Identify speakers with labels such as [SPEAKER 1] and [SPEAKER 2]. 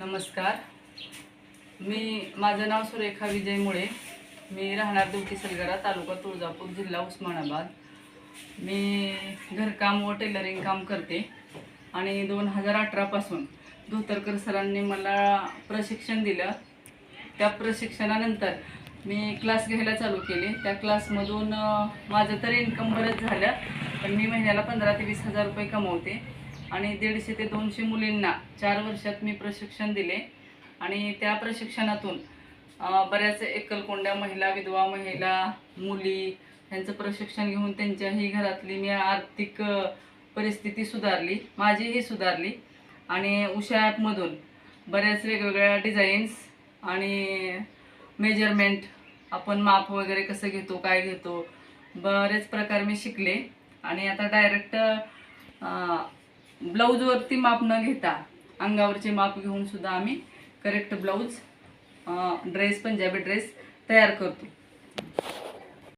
[SPEAKER 1] नमस्कार. मी माझं नाव सुरेखा विजय मुळे मी राहणार दुवटी सलगरा तालुका तुळजापूर जिल्हा उस्मानाबाद. मी घरकाम व टेलरिंग काम करते. आणि दोन हजार अठरापासून धोतरकर सरांनी मला प्रशिक्षण दिलं. त्या प्रशिक्षणानंतर मी क्लास घ्यायला चालू केले. त्या क्लासमधून माझं तर इन्कम बरंच झालं. पण मी महिन्याला पंधरा ते वीस हजार रुपये कमवते. आणि दीडशे ते दोनशे मुलींना चार वर्षात मी प्रशिक्षण दिले. आणि त्या प्रशिक्षणातून बऱ्याच एकलकोंड्या महिला विधवा महिला मुली यांचं प्रशिक्षण घेऊन त्यांच्याही घरातली मी आर्थिक परिस्थिती सुधारली. माझीही सुधारली. आणि उषा ॲपमधून बऱ्याच वेगवेगळ्या डिझाईन्स आणि मेजरमेंट आपण माप वगैरे कसं घेतो काय घेतो बरेच प्रकार मी शिकले. आणि आता डायरेक्ट ब्लाऊजवरती माप न घेता अंगावरचे माप घेऊन सुद्धा आम्ही correct blouse dress Punjabi dress तयार करतो.